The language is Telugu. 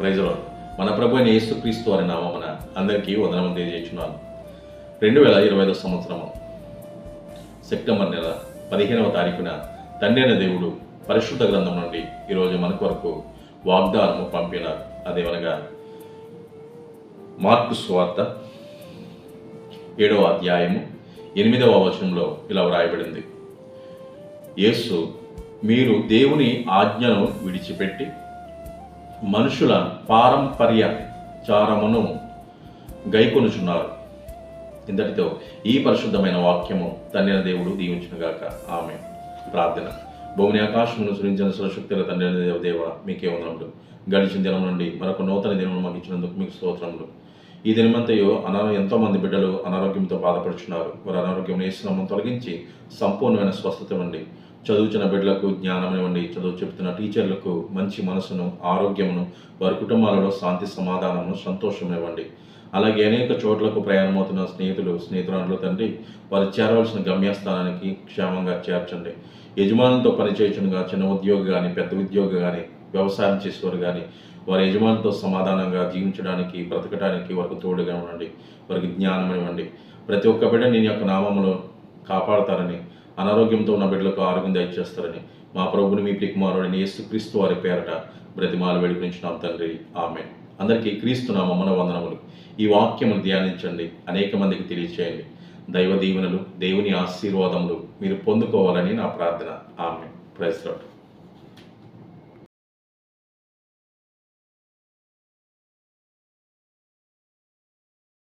ప్రైజ్లో మన ప్రభు అయిన యేసుక్రీస్తు అనే నామమున అందరికీ వందనం తెలియజేస్తున్నాను. రెండు వేల ఇరవై ఐదో సంవత్సరము సెప్టెంబర్ నెల పదిహేనవ తారీఖున తండ్రి అయిన దేవుడు పరిశుద్ధ గ్రంథం నుండి ఈరోజు మన కొరకు వాగ్దానము పంపినారు. అదేమనగా మార్కు స్వార్త ఏడవ అధ్యాయము ఎనిమిదవ వచనంలో ఇలా వ్రాయబడింది. యేసు మీరు దేవుని ఆజ్ఞను విడిచిపెట్టి మనుషుల పారంపర్య చారమును గైకొనుచున్నారు. ఇంతటితో ఈ పరిశుద్ధమైన వాక్యము తండ్రి దేవుడు దీవించునుగాక ఆమె ప్రార్థన. భూమిని ఆకాశమును సురించిన సరశక్తుల తండ్రిన దేవ దేవ మీకే వందనములు. గడిచిన దినం నుండి మరొక నూతన దినం మాకు ఇచ్చినందుకు మీకు స్తోత్రములు. ఈ దినమంతయో అనారో ఎంతోమంది బిడ్డలు అనారోగ్యంతో బాధపడుచున్నారు. వారి అనారోగ్యం వేసినామం తొలగించి సంపూర్ణమైన స్వస్థత ఇవ్వండి. చదువుతున్న బిడ్డలకు జ్ఞానం ఇవ్వండి. చదువు చెబుతున్న టీచర్లకు మంచి మనసును ఆరోగ్యమును వారి కుటుంబాలలో శాంతి సమాధానమును సంతోషం ఇవ్వండి. అలాగే అనేక చోట్లకు ప్రయాణమవుతున్న స్నేహితులు స్నేహితురాలు తండ్రి వారు చేరవలసిన గమ్యస్థానానికి క్షేమంగా చేర్చండి. యజమానులతో పనిచేయచునుగా చిన్న ఉద్యోగి కానీ పెద్ద ఉద్యోగి కానీ వ్యవసాయం చేసేవారు కానీ వారి యజమానితో సమాధానంగా జీవించడానికి బ్రతకడానికి వారికి తోడుగా ఉండండి. వారికి జ్ఞానం ఇవ్వండి. ప్రతి ఒక్క బిడ్డ నేను యొక్క నామములో కాపాడతారని అనారోగ్యంతో ఉన్న బిడ్డలకు ఆరోగ్యం దయచేస్తారని మా ప్రభుని మీ ప్రికుమారుడిని యేసుక్రీస్తు వారి పేరట బ్రతిమాల వేడుకునించున్నాం తండ్రి. ఆమె అందరికీ క్రీస్తు నామమ్మన వందనములు ఈ వాక్యమును ధ్యానించండి. అనేక మందికి తెలియచేయండి. దైవ దీవెనలు దేవుని ఆశీర్వాదములు మీరు పొందుకోవాలని నా ప్రార్థన. ఆమె ప్రైస్ లార్డ్.